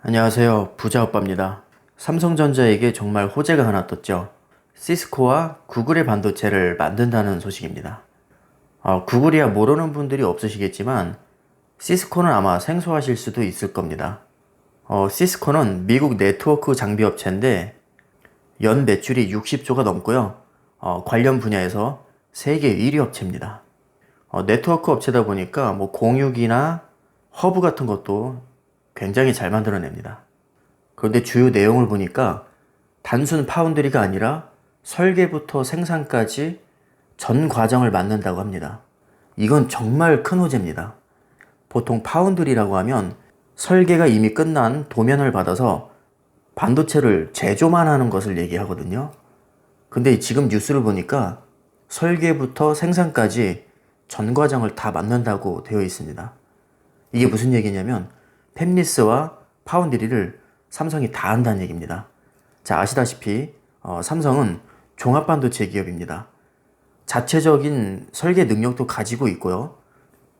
안녕하세요. 부자 오빠입니다. 삼성전자에게 정말 호재가 하나 떴죠. 시스코와 구글의 반도체를 만든다는 소식입니다. 어, 구글이야 모르는 분들이 없으시겠지만 시스코는 아마 생소하실 수도 있을 겁니다. 어, 시스코는 미국 네트워크 장비 업체인데 연 매출이 60조가 넘고요. 어, 관련 분야에서 세계 1위 업체입니다. 어, 네트워크 업체다 보니까 뭐 공유기나 허브 같은 것도 굉장히 잘 만들어냅니다. 그런데 주요 내용을 보니까 단순 파운드리가 아니라 설계부터 생산까지 전 과정을 맡는다고 합니다. 이건 정말 큰 호재입니다. 보통 파운드리라고 하면 설계가 이미 끝난 도면을 받아서 반도체를 제조만 하는 것을 얘기하거든요. 근데 지금 뉴스를 보니까 설계부터 생산까지 전 과정을 다 맡는다고 되어 있습니다. 이게 무슨 얘기냐면 팹리스와 파운드리를 삼성이 다 한다는 얘기입니다. 자, 아시다시피 어, 삼성은 종합반도체 기업입니다. 자체적인 설계 능력도 가지고 있고요.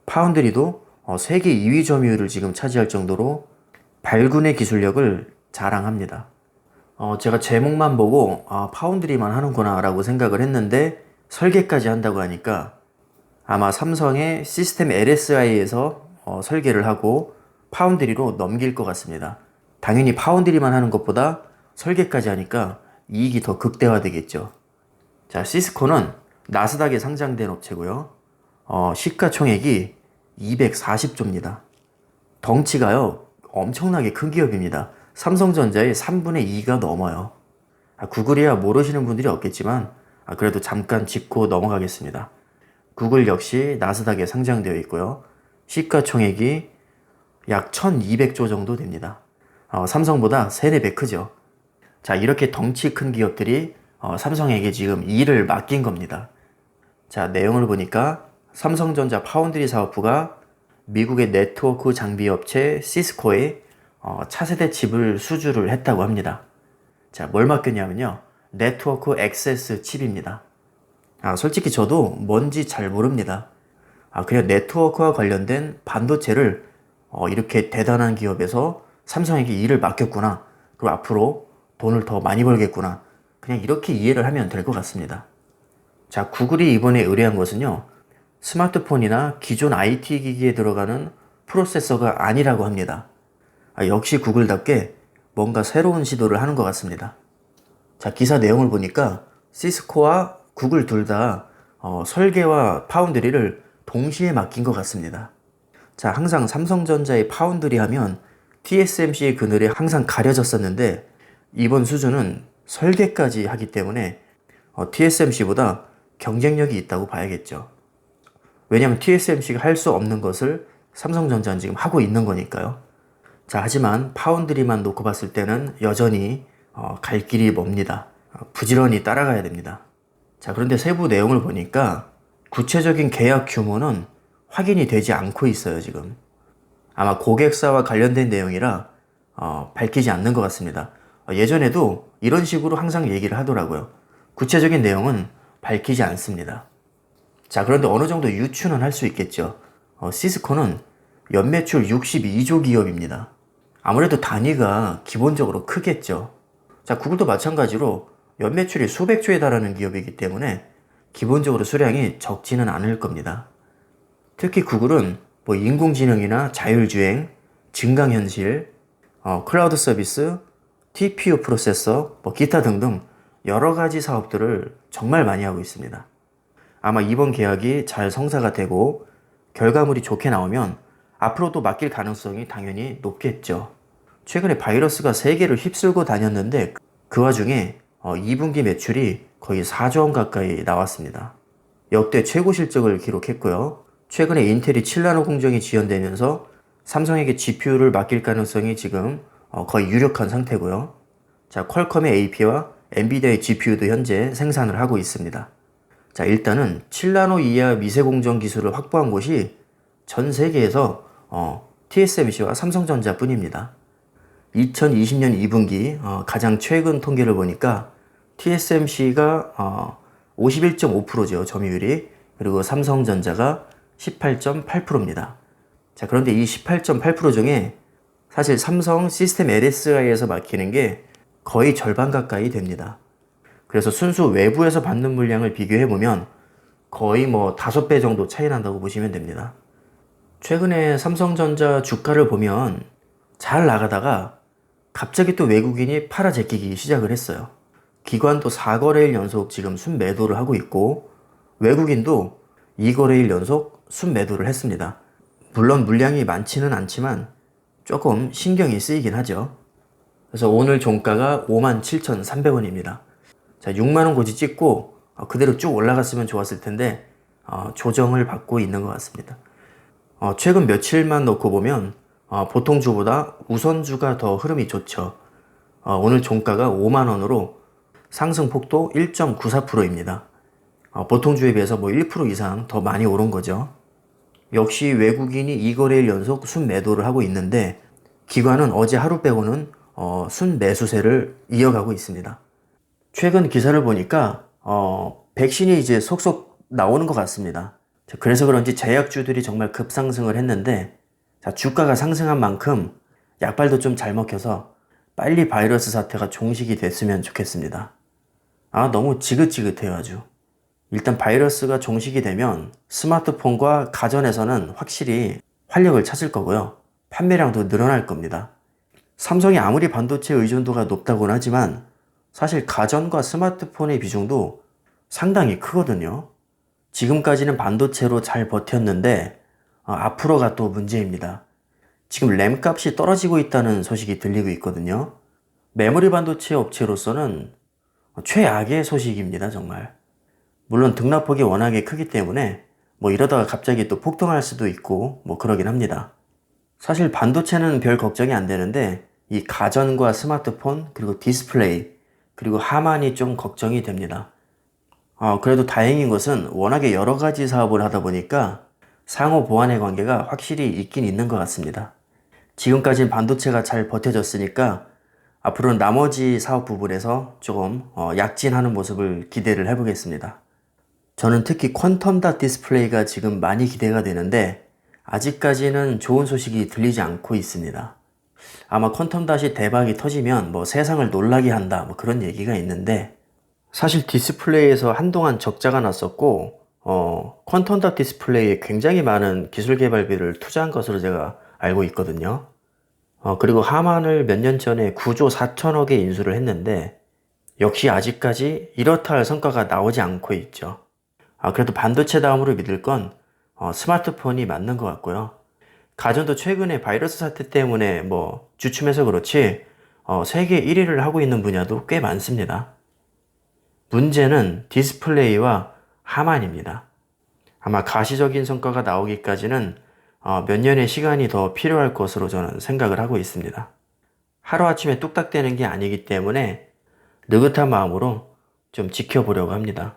파운드리도 어, 세계 2위 점유율을 지금 차지할 정도로 발군의 기술력을 자랑합니다. 어, 제가 제목만 보고 아, 파운드리만 하는구나 라고 생각을 했는데 설계까지 한다고 하니까 아마 삼성의 시스템 LSI에서 어, 설계를 하고 파운드리로 넘길 것 같습니다. 당연히 파운드리만 하는 것보다 설계까지 하니까 이익이 더 극대화되겠죠. 자, 시스코는 나스닥에 상장된 업체고요. 어, 시가총액이 240조입니다. 덩치가요, 엄청나게 큰 기업입니다. 삼성전자의 3분의 2가 넘어요. 아, 구글이야 모르시는 분들이 없겠지만, 아, 그래도 잠깐 짚고 넘어가겠습니다. 구글 역시 나스닥에 상장되어 있고요. 시가총액이 약 1200조 정도 됩니다. 어, 삼성보다 3, 4배 크죠. 자, 이렇게 덩치 큰 기업들이 어, 삼성에게 지금 일을 맡긴 겁니다. 자, 내용을 보니까 삼성전자 파운드리 사업부가 미국의 네트워크 장비 업체 시스코에 어, 차세대 칩을 수주를 했다고 합니다. 자, 뭘 맡겼냐면요. 네트워크 액세스 칩입니다. 아, 솔직히 저도 뭔지 잘 모릅니다. 아, 그냥 네트워크와 관련된 반도체를 어, 이렇게 대단한 기업에서 삼성에게 일을 맡겼구나. 그리고 앞으로 돈을 더 많이 벌겠구나. 그냥 이렇게 이해를 하면 될 것 같습니다. 자, 구글이 이번에 의뢰한 것은요. 스마트폰이나 기존 IT 기기에 들어가는 프로세서가 아니라고 합니다. 아, 역시 구글답게 뭔가 새로운 시도를 하는 것 같습니다. 자, 기사 내용을 보니까 시스코와 구글 둘다 어, 설계와 파운드리를 동시에 맡긴 것 같습니다. 자, 항상 삼성전자의 파운드리 하면 TSMC의 그늘에 항상 가려졌었는데 이번 수준은 설계까지 하기 때문에 어, TSMC보다 경쟁력이 있다고 봐야겠죠. 왜냐하면 TSMC가 할 수 없는 것을 삼성전자는 지금 하고 있는 거니까요. 자, 하지만 파운드리만 놓고 봤을 때는 여전히 어, 갈 길이 멉니다. 어, 부지런히 따라가야 됩니다. 자, 그런데 세부 내용을 보니까 구체적인 계약 규모는 확인이 되지 않고 있어요, 지금. 아마 고객사와 관련된 내용이라 어, 밝히지 않는 것 같습니다. 어, 예전에도 이런 식으로 항상 얘기를 하더라고요. 구체적인 내용은 밝히지 않습니다. 자, 그런데 어느 정도 유추는 할 수 있겠죠. 어, 시스코는 연매출 62조 기업입니다. 아무래도 단위가 기본적으로 크겠죠. 자, 구글도 마찬가지로 연매출이 수백 조에 달하는 기업이기 때문에 기본적으로 수량이 적지는 않을 겁니다. 특히 구글은 뭐 인공지능이나 자율주행, 증강현실, 어, 클라우드 서비스, TPU 프로세서, 뭐 기타 등등 여러 가지 사업들을 정말 많이 하고 있습니다. 아마 이번 계약이 잘 성사가 되고 결과물이 좋게 나오면 앞으로도 맡길 가능성이 당연히 높겠죠. 최근에 바이러스가 세계를 휩쓸고 다녔는데 그 와중에 2분기 어, 매출이 거의 4조 원 가까이 나왔습니다. 역대 최고 실적을 기록했고요. 최근에 인텔이 7나노 공정이 지연되면서 삼성에게 GPU를 맡길 가능성이 지금 어, 거의 유력한 상태고요. 자, 퀄컴의 AP와 엔비디아의 GPU도 현재 생산을 하고 있습니다. 자, 일단은 7나노 이하 미세 공정 기술을 확보한 곳이 전 세계에서 어, TSMC와 삼성전자 뿐입니다. 2020년 2분기 어, 가장 최근 통계를 보니까 TSMC가 어, 51.5%죠 점유율이 그리고 삼성전자가 18.8%입니다. 자 그런데 이 18.8% 중에 사실 삼성 시스템 LSI에서 맡기는 게 거의 절반 가까이 됩니다. 그래서 순수 외부에서 받는 물량을 비교해 보면 거의 뭐 다섯 배 정도 차이 난다고 보시면 됩니다. 최근에 삼성전자 주가를 보면 잘 나가다가 갑자기 또 외국인이 팔아 제끼기 시작을 했어요. 기관도 4거래일 연속 지금 순매도를 하고 있고 외국인도 2거래일 연속 순매도를 했습니다. 물론 물량이 많지는 않지만 조금 신경이 쓰이긴 하죠. 그래서 오늘 종가가 57,300원입니다. 자, 6만원 고지 찍고 어, 그대로 쭉 올라갔으면 좋았을 텐데 어, 조정을 받고 있는 것 같습니다. 어, 최근 며칠만 놓고 보면 어, 보통 주보다 우선주가 더 흐름이 좋죠. 어, 오늘 종가가 5만 원으로 상승 폭도 1.94%입니다. 어, 보통 주에 비해서 뭐 1% 이상 더 많이 오른 거죠. 역시 외국인이 2거래일 연속 순매도를 하고 있는데 기관은 어제 하루 빼고는 어, 순매수세를 이어가고 있습니다. 최근 기사를 보니까 어, 백신이 이제 속속 나오는 것 같습니다. 자, 그래서 그런지 제약주들이 정말 급상승을 했는데 자, 주가가 상승한 만큼 약발도 좀 잘 먹혀서 빨리 바이러스 사태가 종식이 됐으면 좋겠습니다. 아, 너무 지긋지긋해요, 아주. 일단 바이러스가 종식이 되면 스마트폰과 가전에서는 확실히 활력을 찾을 거고요. 판매량도 늘어날 겁니다. 삼성이 아무리 반도체 의존도가 높다고는 하지만 사실 가전과 스마트폰의 비중도 상당히 크거든요. 지금까지는 반도체로 잘 버텼는데 어, 앞으로가 또 문제입니다. 지금 램 값이 떨어지고 있다는 소식이 들리고 있거든요. 메모리 반도체 업체로서는 최악의 소식입니다, 정말. 물론 등락폭이 워낙에 크기 때문에 뭐 이러다가 갑자기 또 폭등할 수도 있고 뭐 그러긴 합니다. 사실 반도체는 별 걱정이 안 되는데 이 가전과 스마트폰 그리고 디스플레이 그리고 하만이 좀 걱정이 됩니다. 어, 그래도 다행인 것은 워낙에 여러 가지 사업을 하다 보니까 상호 보완의 관계가 확실히 있긴 있는 것 같습니다. 지금까지는 반도체가 잘 버텨졌으니까 앞으로는 나머지 사업 부분에서 조금 어, 약진하는 모습을 기대를 해보겠습니다. 저는 특히 퀀텀 닷 디스플레이가 지금 많이 기대가 되는데 아직까지는 좋은 소식이 들리지 않고 있습니다. 아마 퀀텀 닷이 대박이 터지면 뭐 세상을 놀라게 한다 뭐 그런 얘기가 있는데 사실 디스플레이에서 한동안 적자가 났었고 어, 퀀텀 닷 디스플레이에 굉장히 많은 기술 개발비를 투자한 것으로 제가 알고 있거든요. 어, 그리고 하만을 몇 년 전에 9조 4천억에 인수를 했는데 역시 아직까지 이렇다 할 성과가 나오지 않고 있죠. 아, 그래도 반도체 다음으로 믿을 건 어, 스마트폰이 맞는 것 같고요. 가전도 최근에 바이러스 사태 때문에 뭐 주춤해서 그렇지 어, 세계 1위를 하고 있는 분야도 꽤 많습니다. 문제는 디스플레이와 하만입니다. 아마 가시적인 성과가 나오기까지는 어, 몇 년의 시간이 더 필요할 것으로 저는 생각을 하고 있습니다. 하루아침에 뚝딱 되는 게 아니기 때문에 느긋한 마음으로 좀 지켜보려고 합니다.